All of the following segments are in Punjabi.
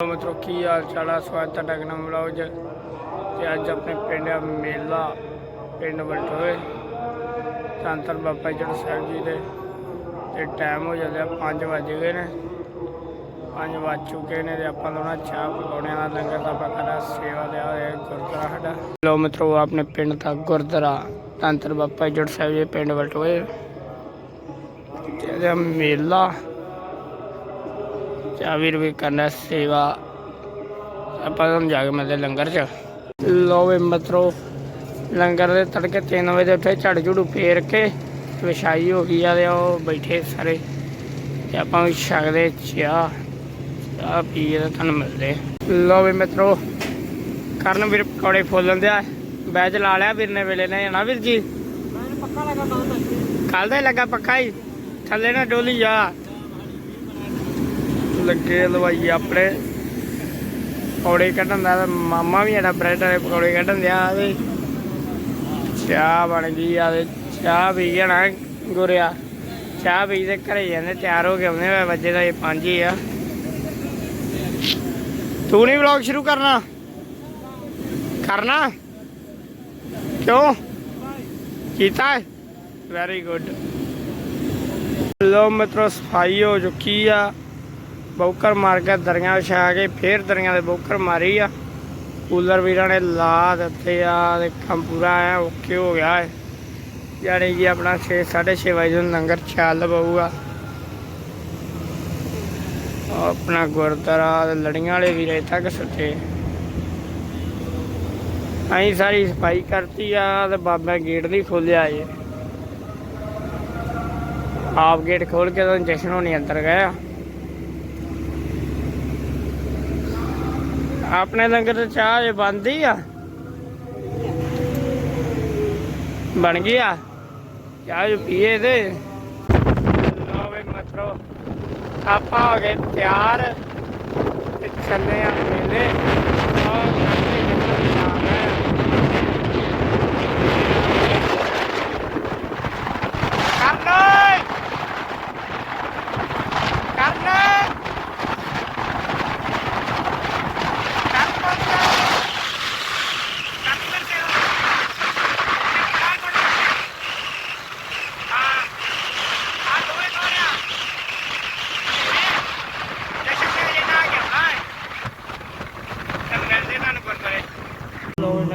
ਮਿੱਤਰੋ, ਕੀ ਹਾਲ ਚਾਲ ਆ? ਸਵਾਗਤ ਹੈ ਟੈਕਨਾ ਬਲੌਗ ਤੇ ਅੱਜ ਆਪਣੇ ਪਿੰਡ ਮੇਲਾ, ਪਿੰਡ ਬਲਟੋਏ ਸੰਤਰ ਬਾਬਾ ਜੜ ਸਾਹਿਬ ਜੀ ਦੇ। ਤੇ ਟਾਈਮ ਹੋ ਜਾਂਦਾ 5 ਵਜ ਗਏ ਨੇ। 5 ਵੱਜ ਚੁੱਕੇ ਨੇ ਤੇ ਆਪਾਂ ਲਾਉਣਾ ਚਾਹ ਪਕੌੜਿਆਂ ਦਾ ਲੰਗਰ ਦਾ ਬਕਰਾ ਸੇਵਾ ਲਿਆ ਹੋਇਆ ਗੁਰਦੁਆਰਾ ਸਾਡਾ। ਲੋ ਮਿੱਤਰੋ ਆਪਣੇ ਪਿੰਡ ਦਾ ਗੁਰਦੁਆਰਾ ਸੰਤਰ ਬਾਬਾ ਜੜ ਸਾਹਿਬ ਜੀ ਪਿੰਡ ਬਲਟੋਏ ਤੇ ਮੇਲਾ ਚਾ ਵੀਰ ਵੀ ਕਰਨਾ ਸੇਵਾ। ਆਪਾਂ ਤੁਹਾਨੂੰ ਜਾ ਕੇ ਮਿਲਦੇ ਲੰਗਰ ਚ। ਲੋ ਵੀ ਮਤਰੋ ਲੰਗਰ ਦੇ ਤੜਕੇ 3 ਵਜੇ ਉੱਠੇ ਝੜ ਝੁੜੂ ਫੇਰ ਕੇ ਵਿਛਾਈ ਹੋ ਗਈ ਆ ਤੇ ਉਹ ਬੈਠੇ ਸਾਰੇ। ਤੇ ਆਪਾਂ ਵੀ ਛਕਦੇ ਚਾਹ ਚਾਹ ਪੀ ਕੇ ਤੇ ਤੁਹਾਨੂੰ ਮਿਲਦੇ। ਲੋ ਵੀ ਮਿੱਤਰੋ ਕਰਨ ਵੀਰ ਪਕੌੜੇ ਫੋਲਣ ਦਿਆ। ਬੈਜ ਲਾ ਲਿਆ ਵੀਰ ਨੇ ਵੇਲੇ ਨੇ ਨਾ ਵੀਰ ਜੀ? ਕੱਲ ਦਾ ਲੱਗਾ ਪੱਕਾ ਹੀ। ਥੱਲੇ ਨਾ ਡੋਲੀ ਜਾ। ਲੱਗੇ ਲਵਾਈ ਆਪਣੇ। ਪਕੌੜੇ ਕੱਢਣ ਦਾ ਮਾਮਾ ਵੀ ਸਾਡਾ ਬ੍ਰੈਡ ਵਾਲੇ ਪਕੌੜੇ ਕੱਢਣ ਦਿਆ ਤੇ ਚਾਹ ਬਣ ਗਈ ਆ ਤੇ ਚਾਹ ਪੀ ਕੇ ਨਾ ਗੁਰਿਆ। ਚਾਹ ਪੀ ਤੇ ਘਰੇ ਜਾਂਦੇ, ਤਿਆਰ ਹੋ ਕੇ ਆਉਂਦੇ ਹੋਏ ਵਜੇ ਦਾ ਇਹ ਪੰਜ ਹੀ ਆ। ਤੂੰ ਨਹੀਂ ਵਲੌਗ ਸ਼ੁਰੂ ਕਰਨਾ? ਕਰਨਾ? ਕਿਉਂ? ਕੀਤਾ ਵੈਰੀ ਗੁੱਡ ਲੋ ਮਿੱਤਰੋ, ਸਫ਼ਾਈ ਹੋ ਚੁੱਕੀ ਆ। ਬੌਕਰ ਮਾਰ ਕੇ ਦਰੀਆਂ ਵਿਛਾ ਕੇ ਫੇਰ ਦਰੀਆਂ ਦੇ ਬੌਕਰ ਮਾਰੀ ਆ। ਕੂਲਰ ਵੀਰਾਂ ਨੇ ਲਾ ਦਿੱਤੇ ਆ, ਤੇ ਕੰਮ ਪੂਰਾ ਆ ਓਕੇ ਹੋ ਗਿਆ ਹੈ ਯਾਨੀ ਕਿ ਆਪਣਾ 6 6:30 ਵਜੇ ਨੂੰ ਲੰਗਰ ਚੱਲ ਪਊਗਾ। ਆਪਣਾ ਗੁਰਦੁਆਰਾ ਲੜੀਆਂ ਵਾਲੇ ਵੀਰ ਇੱਥੇ ਤੱਕ ਸੁੱਤੇ। ਅਸੀਂ ਸਾਰੀ ਸਫ਼ਾਈ ਕਰਤੀ ਆ ਤੇ ਬਾਬਾ ਗੇਟ ਨਹੀਂ ਖੋਲਿਆ ਏ ਆਪ ਗੇਟ ਖੋਲ ਕੇ ਤਾਂ ਜਸ਼ਨ ਹੋਣੀ ਅੰਦਰ ਗਏ ਆ। ਆਪਣੇ ਲੰਗਰ ਤੇ ਚਾਹ ਜੇ ਬੰਦੀ ਆ। ਬਣ ਗਈ ਆ। ਚਾਹ ਜੋ ਪੀਏ ਤੇ। ਲੋਵੇ ਮਤਰੋ ਆਪਾਂ ਹੋ ਗਏ ਤਿਆਰ ਤੇ ਚੱਲੇ ਆ ਮੇਲੇ ਆਹ ਕਰਦੇ ਜਿੱਥੇ ਸ਼ਾਮ ਹੈ ਕਰ ਲੈ ਕਰ ਲੈ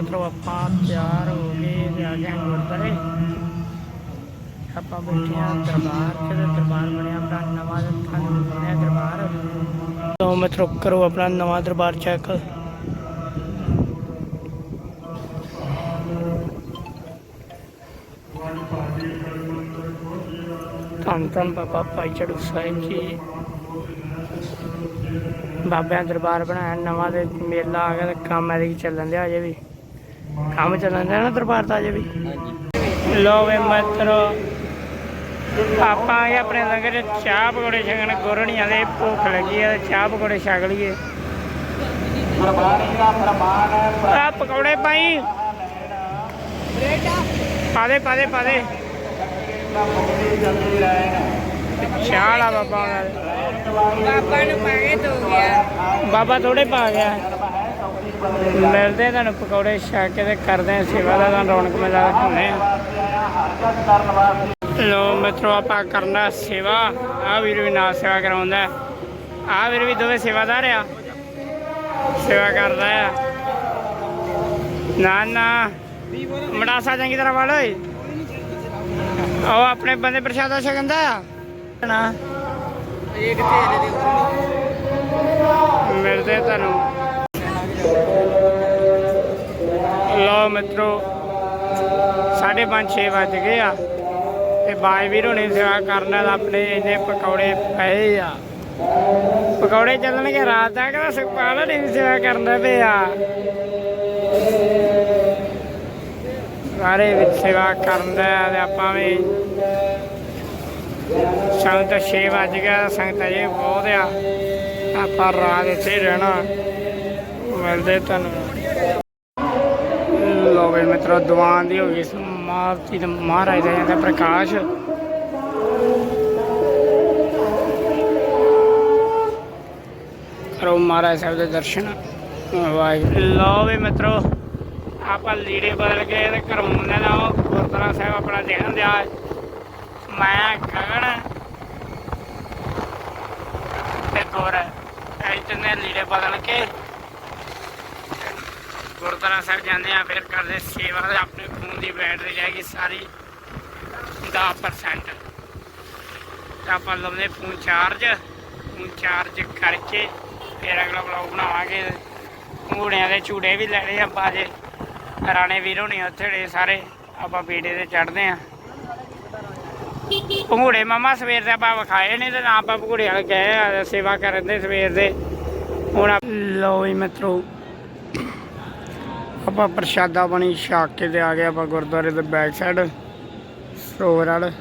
ਲੋ ਆਪਾਂ ਤਿਆਰ ਹੋ ਗਏ ਤੇ ਆ ਗਏ ਗੁਰਦੁਆਰੇ। ਆਪਾਂ ਬੈਠੇ ਆ ਦਰਬਾਰ ਚ ਦਰਬਾਰ ਬਣਿਆ ਆਪਣਾ ਨਵਾਂ ਤੁਹਾਨੂੰ ਬਣਿਆ ਦਰਬਾਰ। ਲੋ ਮਿੱਤਰੋ, ਕਰੋ ਆਪਣਾ ਨਵਾਂ ਦਰਬਾਰ ਚੈੱਕ। ਧੰਨ ਧੰਨ ਬਾਬਾ ਭਾਈ ਚੜੂ ਸਾਹਿਬ ਜੀ। ਬਾਬਿਆਂ ਦਰਬਾਰ ਬਣਾਇਆ, ਨਵਾਂ ਤੇ ਮੇਲਾ ਆ ਗਿਆ ਤੇ ਕੰਮ ਐਦੀ ਚੱਲਣ ਦਿਆ ਅਜੇ ਵੀ। ਕੰਮ ਚੱਲਣ ਨਾ ਦਰਬਾਰ ਦਾ ਅਜੇ ਵੀ। ਲੋ ਵੇ ਮਿੱਤਰੋ ਆਪਾਂ ਆਏ ਆਪਣੇ ਲੰਗਰ ਚਾਹ ਪਕੌੜੇ ਛਕਣ ਗੁਰਣੀਆਂ ਦੇ ਭੁੱਖ ਲੱਗੀ ਆ ਚਾਹ ਪਕੌੜੇ ਛਕ ਲਈਏ। ਆ ਪਕੌੜੇ ਪਾਈ ਪਾ ਦੇ ਪਾ ਦੇ ਪਾ ਦੇ। ਚਾਹ ਵਾਲਾ ਬਾਬਾ ਬਾਬਾ ਨੂੰ ਪਾ ਕੇ ਦੋ ਗਿਆ। ਬਾਬਾ ਥੋੜੇ ਪਾ ਗਿਆ। ਮਿਲਦੇ ਤੁਹਾਨੂੰ ਪਕੌੜੇ ਛਕ ਕੇ ਤੇ ਕਰਦੇ ਆ ਸੇਵਾ ਦਾ ਤੁਹਾਨੂੰ ਰੌਣਕ ਮੇਲਾ ਦਿਖਾਉਂਦੇ ਆ ਲੋ ਮਿੱਤਰੋ ਆਪਾਂ ਕਰਨਾ ਸੇਵਾ। ਆ ਵੀਰ ਵੀ ਨਾਲ ਸੇਵਾ ਕਰਾਉਂਦਾ ਆ ਵੀਰ ਵੀ ਦੋਵੇਂ ਸੇਵਾਦਾਰ ਆ। ਸੇਵਾ ਕਰਦਾ ਆ। ਨਾ ਨਾ। ਮੜਾਸਾ ਚੰਗੀ ਤਰ੍ਹਾਂ ਵਾਲ ਓਏ। ਉਹ ਆਪਣੇ ਬੰਦੇ ਪ੍ਰਸ਼ਾਦਾ ਛਕੰਦਾ ਆ। ਨਾ। ਇਹ ਕਿੱਥੇ ਇਹਦੇ ਦੇ ਮਿਲਦੇ ਤੁਹਾਨੂੰ। ਲੋ ਮਿੱਤਰੋ 5:30 ਵੱਜ ਗਏ ਆ। ਤੇ ਬਾਈ ਵੀਰ ਹੋਣੀ ਸੇਵਾ ਕਰਨ ਦਾ ਆਪਣੇ ਇੰਨੇ ਪਕੌੜੇ ਪਏ ਆ। ਪਕੌੜੇ ਚੱਲਣਗੇ ਰਾਤ ਤੱਕ ਤਾਂ ਸੁਖਪਾਲ ਨਹੀਂ ਸੇਵਾ ਕਰਦਾ ਪਿਆ। ਸਾਰੇ ਵਿੱਚ ਸੇਵਾ ਕਰਦਾ ਤੇ ਆਪਾਂ ਵੀ ਸੰਗਤ 6 ਵੱਜ ਗਿਆ, ਸੰਗਤ ਅਜੇ ਬਹੁਤ ਆ। ਆਪਾਂ ਰਾਤ ਇੱਥੇ ਰਹਿਣਾ। ਮਿਲਦੇ ਤੁਹਾਨੂੰ। ਲੋ ਵੀ ਮਿੱਤਰੋ, ਦੀਵਾਨ ਦੀ ਹੋ ਗਈ ਸਮਾਪਤੀ ਤੇ ਮਹਾਰਾਜ ਦਾ ਜਾਂਦਾ ਪ੍ਰਕਾਸ਼। ਕਰੋ ਮਹਾਰਾਜ ਸਾਹਿਬ ਦੇ ਦਰਸ਼ਨ। ਵਾਹਿਗੁਰੂ। ਲਓ ਵੀ ਮਿੱਤਰੋ, ਆਪਾਂ ਲੀੜੇ ਬਦਲ ਕੇ ਤੇ ਘਰੋਂ ਮੁੰਡੇ ਦਾ ਗੁਰਦੁਆਰਾ ਸਾਹਿਬ ਆਪਣਾ ਦੇਖਣ ਦਿਆ। ਮੈਂ ਗਗਨ ਤੇ ਗੌਰ ਇੱਥੇ ਲੀੜੇ ਬਦਲ ਕੇ ਗੁਰਦੁਆਰਾ ਸਾਹਿਬ ਜਾਂਦੇ ਆ ਫਿਰ ਕਰਦੇ ਸੇਵਾ ਤੇ ਆਪਣੇ ਫੋਨ ਦੀ ਬੈਟਰੀ ਰਹਿ ਗਈ ਸਾਰੀ 10% ਤਾਂ ਆਪਾਂ ਲਾਉਂਦੇ ਫੋਨ ਚਾਰਜ ਫੋਨ ਚਾਰਜ ਕਰਕੇ ਫਿਰ ਅਗਲਾ ਬਲੌਗ ਬਣਾਵਾਂਗੇ। ਘੋੜਿਆਂ ਦੇ ਝੂੜੇ ਵੀ ਲੈਣੇ ਆ ਆਪਾਂ ਜੇ ਰਾਣੇ ਵੀਰ ਹੋਣੀ ਉੱਥੇ ੜੇ ਸਾਰੇ, ਆਪਾਂ ਬੀੜੇ ਤੇ ਚੜਦੇ ਆ ਭੰਗੂੜੇ ਮਾਮਾ ਸਵੇਰ ਦੇ ਆਪਾਂ ਵਿਖਾਏ ਨਹੀਂ ਤੇ ਨਾ ਆਪਾਂ ਭੰਗੂੜੇ ਵਾਲੇ ਗਏ ਸੇਵਾ ਕਰਨ ਦੇ ਸਵੇਰ ਦੇ। ਹੁਣ ਆਪ- ਲਓ ਮਿੱਤਰੋ ਆਪਾਂ ਪ੍ਰਸ਼ਾਦਾ ਬਣੀ, ਛਕ ਕੇ ਤੇ ਆ ਗਏ ਆਪਾਂ ਗੁਰਦੁਆਰੇ ਦੇ ਬੈਕ ਸਾਈਡ ਸਰੋਵਰ ਵਾਲ।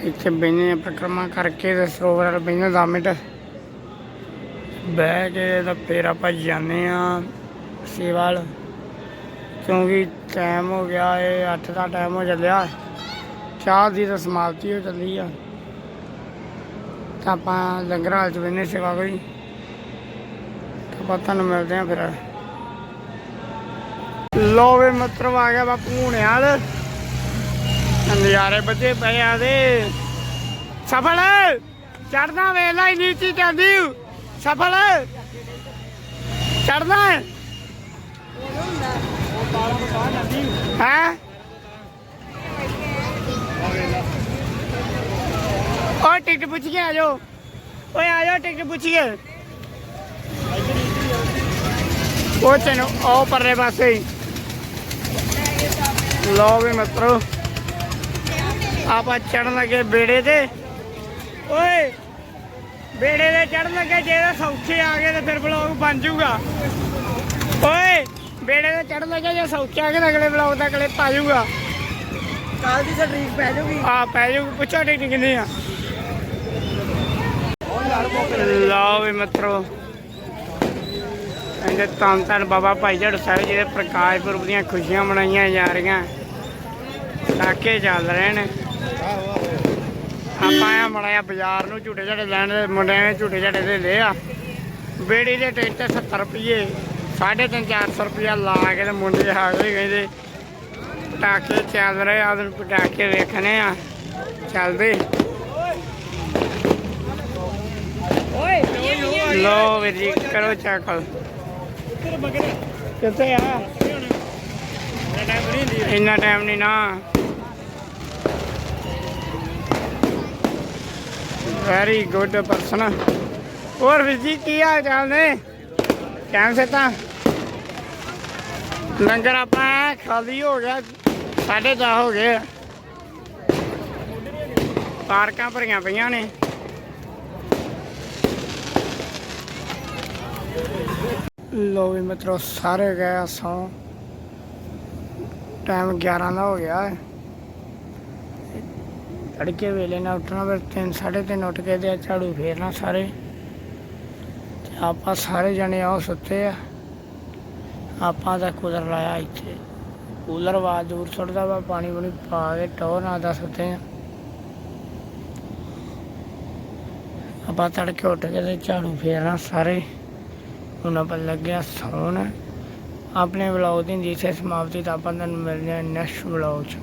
ਇੱਥੇ ਬੈਠੇ ਆ ਪ੍ਰਕਰਮਾ ਕਰਕੇ ਤੇ ਸਰੋਵਰ ਵਾਲ ਬੈਠੇ 10 ਮਿੰਟ। ਬਹਿ ਕੇ ਤਾਂ ਫਿਰ ਆਪਾਂ ਜਾਂਦੇ ਆ ਸੇਵਾ ਵੱਲ। ਕਿਉਂਕਿ ਟਾਈਮ ਹੋ ਗਿਆ, ਇਹ 8 ਦਾ ਟਾਈਮ ਹੋ ਚੱਲਿਆ। ਚਾਹ ਦੀ ਤਾਂ ਸਮਾਪਤੀ ਹੋ ਚੱਲੀ ਆ। ਤਾਂ ਆਪਾਂ ਲੰਗਰ ਹਾਲ ਚ ਬੈਠੇ ਸੇਵਾ ਕੋਈ। ਆਪਾਂ ਤੁਹਾਨੂੰ ਮਿਲਦੇ ਆ ਫਿਰ। ਲੋ ਵੇ ਮਤਰਵ ਆ ਗਿਆ ਬਾਪੂ ਹੁਣਿਆਲ ਨਜ਼ਾਰੇ ਬੱਜੇ ਪਏ ਆ ਦੇ ਸਫਲ! ਚੜਨਾ ਵੇਲਾ ਹੀ ਨੀਚੀ ਜਾਂਦੀ। ਸਫਲ! ਚੜਨਾ ਹੈ? ਓ ਟਿਕਟ ਪੁੱਛ ਕੇ ਆ ਜਾਓ। ਓਏ, ਆ ਜਾਓ ਟਿਕਟ ਪੁੱਛੀਏ। ਉਹ ਤੈਨੂੰ ਉਹ ਪਰਲੇ ਪਾਸੇ ਹੀ। ਲਓ ਵੀ ਮਿੱਤਰੋ ਆਪਾਂ ਚੜਨ ਲੱਗੇ ਬੇੜੇ ਤੇ। ਓਏ ਬੇੜੇ ਤੇ ਚੜਨ ਲੱਗੇ ਜੇ ਤਾਂ ਸੌਖੇ ਆ ਗਏ ਤੇ ਫਿਰ ਬਲੌਗ ਬਣ ਜਾਊਗਾ। ਓਏ ਬੇੜੇ ਤੇ ਚੜਨ ਲੱਗੇ ਜੇ ਸੌਖੇ ਆ ਗਏ ਤਾਂ ਅਗਲੇ ਬਲੌਗ ਦਾ ਕਲਿੱਪ ਆ ਜਾਊਗਾ। ਕੱਲ ਦੀ ਸਟ੍ਰੀਕ ਪੈ ਜਾਊਗੀ। ਆ ਪੈ ਜਾਊ ਪੁੱਛੋ ਟਿਕਟ ਕਿੰਨੀ ਆ। ਲਓ ਵੀ ਮਿੱਤਰੋ ਕਹਿੰਦੇ ਤਾਂ ਤਾਂ ਬਾਬਾ ਭਾਈ ਜੜ ਸਾਹਿਬ ਜੀ ਦੇ ਪ੍ਰਕਾਸ਼ ਪੁਰਬ ਦੀਆਂ ਖੁਸ਼ੀਆਂ ਮਨਾਈਆਂ ਜਾ ਰਹੀਆਂ। ਟਾਕੇ ਚੱਲ ਰਹੇ ਨੇ। ਆਪਾਂ ਆ ਮੜਾਇਆ ਬਾਜ਼ਾਰ ਨੂੰ ਝੂਟੇ ਝਾਟੇ ਲੈਣ ਦੇ ਮੁੰਡਿਆਂ ਨੇ ਝੂਟੇ ਝਾਟੇ ਦੇ ਲਏ ਆ। ਬੇੜੀ ਦੇ ਟਿਕਟ 70 ਰੁਪਏ 3.5 400 ਰੁਪਇਆ ਲਾ ਕੇ ਤੇ ਮੁੰਡੇ ਆ ਗਏ ਕਹਿੰਦੇ ਪਟਾਕੇ ਚੱਲ ਰਹੇ ਆ ਉਧਰ ਪਟਾਕੇ ਵੇਖਣੇ ਆ ਚੱਲਦੇ। ਓਏ ਲੋ ਵੀਰ ਜੀ ਕਰੋ ਚੱਕਲ ਕਿੱਥੇ ਆ? ਇੰਨਾ ਟਾਈਮ ਨਹੀਂ ਨਾ। ਵੈਰੀ ਗੁੱਡ ਪਰਸਨ ਹੋਰ ਵੀਰ ਜੀ, ਕੀ ਹਾਲ ਚਾਲ ਨੇ? ਟਾਈਮ ਸੇ ਤਾਂ? ਲੰਗਰ ਆਪਾਂ ਖਾਲੀ ਹੋ ਗਿਆ, ਸਾਢੇ ਦਸ ਹੋ ਗਏ ਪਾਰਕਾਂ ਭਰੀਆਂ ਪਈਆਂ ਨੇ। ਲੋ ਵੀ ਮਿੱਤਰੋ, ਸਾਰੇ ਗਏ ਸੌ ਟਾਈਮ 11 ਦਾ ਹੋ ਗਿਆ। ਤੜਕੇ ਵੇਲੇ ਨਾ ਉੱਠਣਾ, ਫਿਰ 3 3:30 ਉੱਠ ਕੇ ਤੇ ਝਾੜੂ ਫੇਰਨਾ ਸਾਰੇ। ਤੇ ਆਪਾਂ ਸਾਰੇ ਜਣੇ ਆਓ ਸੁੱਤੇ ਆ। ਆਪਾਂ ਤਾਂ ਕੂਲਰ ਲਾਇਆ ਇੱਥੇ। ਕੂਲਰ ਵਾ ਦੂਰ ਸੁੱਟਦਾ ਵਾ, ਪਾਣੀ ਪੂਣੀ ਪਾ ਕੇ ਟੋਰ ਨਾਲ ਦਾ ਸੁੱਤੇ ਆ। ਆਪਾਂ ਤੜਕੇ ਉੱਠ ਕੇ ਤੇ ਝਾੜੂ ਫੇਰਨਾ ਸਾਰੇ। ਹੁਣ ਆਪਾਂ ਲੱਗਿਆ, ਸੌਣ। ਆਪਣੇ ਵਲੌਗ ਦੀ ਜਿਸੇ ਸਮਾਪਤੀ ਤਾਂ ਆਪਾਂ ਤੁਹਾਨੂੰ ਮਿਲਦੇ ਹਾਂ ਨੈਕਸਟ ਵਲੌਗ 'ਚ।